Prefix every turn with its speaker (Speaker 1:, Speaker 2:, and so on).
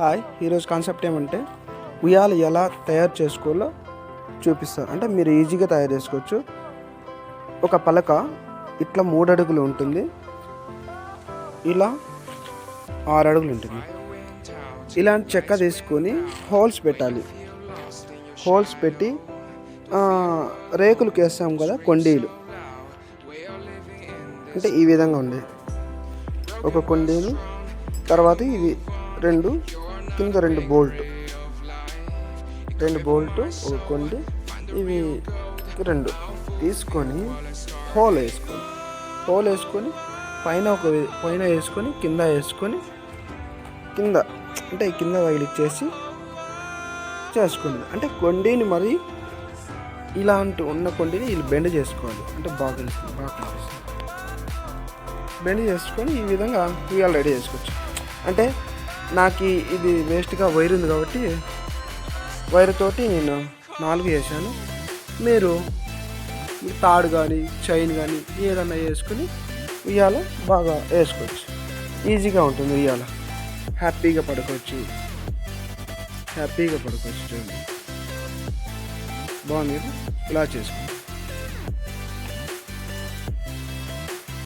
Speaker 1: Hi ఈరోజు concept ఏమంటే ఉయ్యాల ఎలా తయారు చేసుకోవాలో చూపిస్తాను అంటే మీరు ఈజీగా తయారు చేసుకోవచ్చు. ఒక పలక ఇట్లా మూడు అడుగులు ఉంటుంది. ఇలా ఆరు అడుగులు ఉంటుంది. ఇలాంటి చెక్క తీసుకొని హోల్స్ పెట్టాలి. హోల్స్ పెట్టి ఆ, రేకులకు వేస్తాం కదా కొండీలు. అంటే ఈ విధంగా ఉండే. ఒక కొండీలు తర్వాత ఇవి రెండు కింద రెండు బోల్ట్. రెండు బోల్ట్ ఒక కొండి ఇవి రెండు. తీసుకొని హోల్ వేసుకోండి. హోల్ వేసుకొని పైన ఒక పైన వేసుకొని కింద వేసుకొని కింద అంటే కింద చేసి చేసుకుంది. అంటే కొండీని మరి ఇలాంటి ఉన్న కొండీని వీళ్ళు బెండ్ చేసుకోవాలి. అంటే బాగా బాగా బెండ్ చేసుకొని ఈ విధంగా ఉయ్యాలు రెడీ చేసుకోవచ్చు. అంటే నాకు ఇది వేస్ట్గా వైర్ ఉంది కాబట్టి వైర్ తోటి నేను నాలుగు వేసాను మీరు తాడు కానీ చైన్ కానీ ఏదన్నా వేసుకొని ఉయ్యాల బాగా వేసుకోవచ్చు. ఈజీగా ఉంటుంది ఉయ్యాల. హ్యాపీగా పడుకోవచ్చు. హ్యాపీగా పడుకోవచ్చు చూడండి. బాగుంది ఇలా చేసుకోండి.